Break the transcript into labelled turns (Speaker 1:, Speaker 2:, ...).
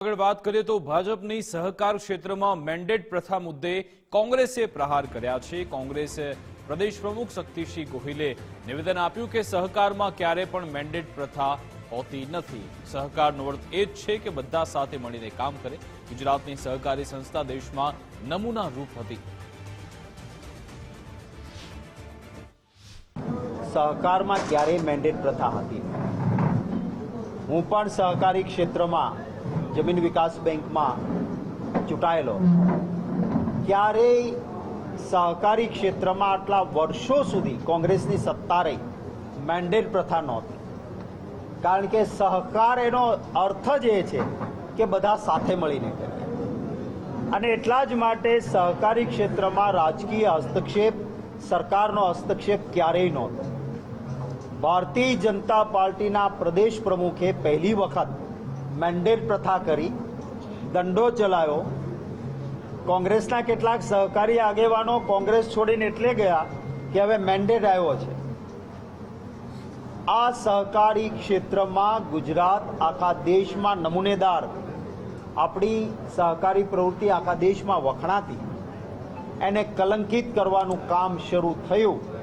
Speaker 1: આગળ વાત કરીએ તો ભાજપની સહકાર ક્ષેત્રમાં મેન્ડેટ પ્રથા મુદ્દે કોંગ્રેસે પ્રહાર કર્યા છે. કોંગ્રેસ પ્રદેશ પ્રમુખ શક્તિસિંહ ગોહિલે નિવેદન આપ્યું કે સહકારમાં ક્યારે પણ મેન્ડેટ પ્રથા હોતી નથી. સહકારનો અર્થ એ જ છે કે બધા સાથે મળીને કામ કરે. ગુજરાતની સહકારી સંસ્થા દેશમાં નમૂના રૂપ હતી.
Speaker 2: સહકારમાં ક્યારેય મેન્ડેટ પ્રથા હતી. હું પણ સહકારી ક્ષેત્રમાં જમીન વિકાસ બેંકમાં ચૂંટાયેલો. ક્યારેય સહકારી ક્ષેત્રમાં આટલા વર્ષો સુધી કોંગ્રેસની સત્તા રહી. મેન્ડેટ પ્રથા નહોતી. કારણ કે સહકાર એનો અર્થ જ એ છે કે બધા સાથે મળીને કરે. અને એટલા જ માટે સહકારી ક્ષેત્રમાં રાજકીય હસ્તક્ષેપ, સરકારનો હસ્તક્ષેપ ક્યારેય નહોતો. ભારતીય જનતા પાર્ટીના પ્રદેશ પ્રમુખે પહેલી વખત મેન્ડેટ પ્રથા કરી, દંડો ચલાવ્યો કોંગ્રેસના કેટલાક સહકારી આગેવાનો કોંગ્રેસ છોડીને એટલે ગયા કે હવે મેન્ડેટ આવ્યો છે. આ સહકારી ક્ષેત્રમાં ગુજરાત આખા દેશમાં નમૂનેદાર. આપણી સહકારી પ્રવૃત્તિ આખા દેશમાં વખણાતી. એને કલંકિત કરવાનું કામ શરૂ થયું.